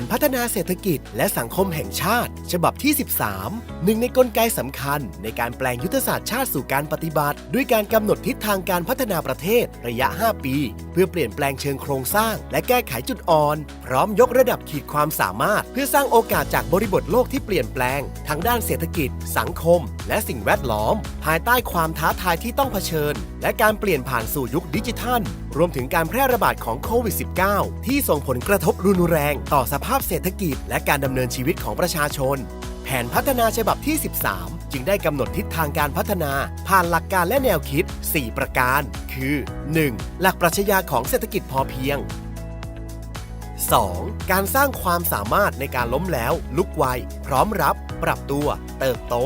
นพัฒนาเศรษฐกิจและสังคมแห่งชาติ ฉบับที่ 13 หนึ่งในกลไกสำคัญ ในการแปลงยุทธศาสตร์ชาติสู่การปฏิบัติ ด้วยการกำหนดทิศทางการพัฒนาประเทศระยะ 5 ปีเพื่อเปลี่ยนแปลงเชิงโครงสร้าง และแก้ไขจุดอ่อน พร้อมยกระดับขีดความสามารถ เพื่อสร้างโอกาสจากบริบทโลกที่เปลี่ยนแปลง ทั้งด้านเศรษฐกิจ สังคม และสิ่งแวดล้อม ภายใต้ความท้าทายที่ต้องเผชิญ และการเปลี่ยนผ่านสู่ยุคดิจิทัล รวมถึงการแพร่ระบาดของโควิด -19 ที่ส่งผลกระทบรุนแรง ต่อสภาพเศรษฐกิจ และการดำเนินชีวิตของประชาชน ผนพัฒนาฉบับที่ 13 จึงได้กำหนดทิศทางการพัฒนา ผ่านหลักการและแนวคิด 4 ประการ คือ 1. หลักปรัชญาของเศรษฐกิจพอเพียง 2. การสร้างความสามารถในการล้มแล้ว ลุกไว พร้อมรับ ปรับตัว เติบโต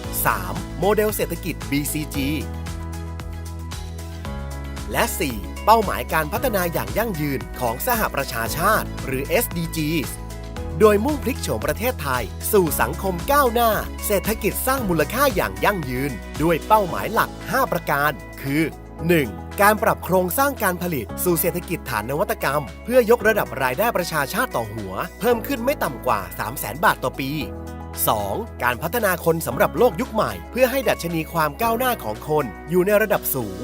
3. โมเดลเศรษฐกิจ BCG และ 4. เป้าหมายการพัฒนาอย่างยั่งยืนของสหประชาชาติ หรือ SDGs โดยมุ่งพลิกโฉมประเทศไทย สู่สังคมก้าวหน้า เศรษฐกิจสร้างมูลค่าอย่างยั่งยืน ด้วยเป้าหมายหลัก 5 ประการ คือ 1. การปรับโครงสร้างการผลิตสู่เศรษฐกิจฐานนวัตกรรม เพื่อยกระดับรายได้ประชาชาติต่อหัว เพิ่มขึ้นไม่ต่ำกว่า 300,000 บาทต่อปี 2. การพัฒนาคนสำหรับโลกยุคใหม่ เพื่อให้ดัชนีความก้าวหน้าของคนอยู่ในระดับสูง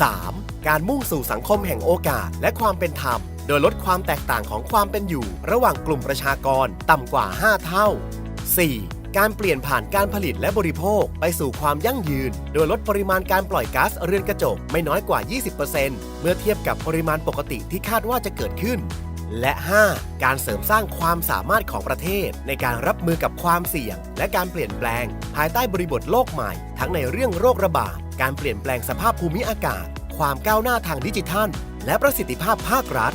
3. การมุ่งสู่สังคมแห่งโอกาสและความเป็นธรรม โดยลดความแตกต่างของความเป็นอยู่ ระหว่างกลุ่มประชากรต่ำกว่า 5 เท่า 4. การเปลี่ยนผ่านการผลิตและบริโภคไปสู่ความยั่งยืน โดยลดปริมาณการปล่อยก๊าซเรือนกระจกไม่น้อยกว่า 20%เมื่อเทียบกับปริมาณปกติที่คาดว่าจะเกิดขึ้น และ 5. การเสริมสร้างความสามารถของประเทศ ในการรับมือกับความเสี่ยง และการเปลี่ยนแปลง ภายใต้บริบทโลกใหม่ ทั้งในเรื่องโรคระบาด การเปลี่ยนแปลงสภาพภูมิอากาศ ความก้าวหน้าทางดิจิทัล และประสิทธิภาพภาครัฐ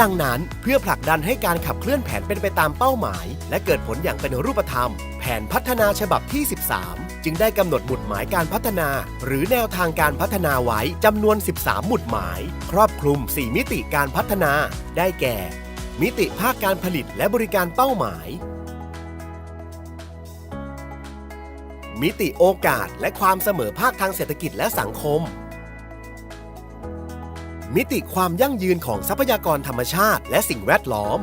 ดังนั้นเพื่อผลักดันให้การขับเคลื่อนแผนเป็นไปตามเป้าหมาย และเกิดผลอย่างเป็นรูปธรรม แผนพัฒนาฉบับที่ 13 จึงได้กำหนดหมุดหมายการพัฒนา หรือแนวทางการพัฒนาไว้จำนวน 13 หมุดหมาย ครอบคลุม 4 มิติการพัฒนา ได้แก่ มิติภาคการผลิตและบริการเป้าหมาย มิติโอกาสและความเสมอภาคทางเศรษฐกิจและสังคม มิติความยั่งยืนของทรัพยากรธรรมชาติ และสิ่งแวดล้อม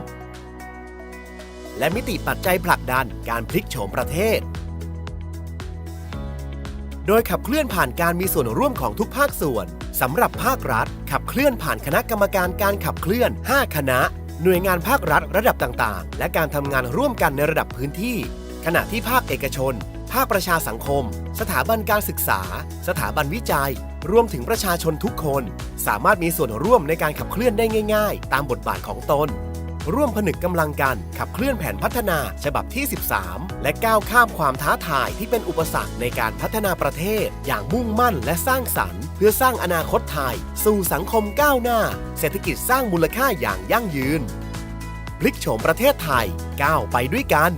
และมิติปัจจัยผลักดันการพลิกโฉมประเทศ โดยขับเคลื่อนผ่านการมีส่วนร่วมของทุกภาคส่วนสำหรับภาครัฐ ขับเคลื่อนผ่านคณะกรรมการการขับเคลื่อน 5 คณะ หน่วยงานภาครัฐระดับต่างๆ และการทำงานร่วมกันในระดับพื้นที่ ขณะที่ภาคเอกชน ภาคประชาสังคม สถาบันการศึกษา สถาบันวิจัย รวมถึงประชาชนทุกคน สามารถมีส่วนร่วมในการขับเคลื่อนได้ง่าย ๆ ตามบทบาทของตน ร่วมผนึกกำลังกันขับเคลื่อนแผนพัฒนาฉบับที่ 13 และก้าวข้ามความท้าทายที่เป็นอุปสรรคในการพัฒนาประเทศ อย่างมุ่งมั่นและสร้างสรรค์ เพื่อสร้างอนาคตไทย สู่สังคมก้าวหน้า เศรษฐกิจสร้างมูลค่าอย่างยั่งยืนพลิกโฉมประเทศไทยก้าวไปด้วยกัน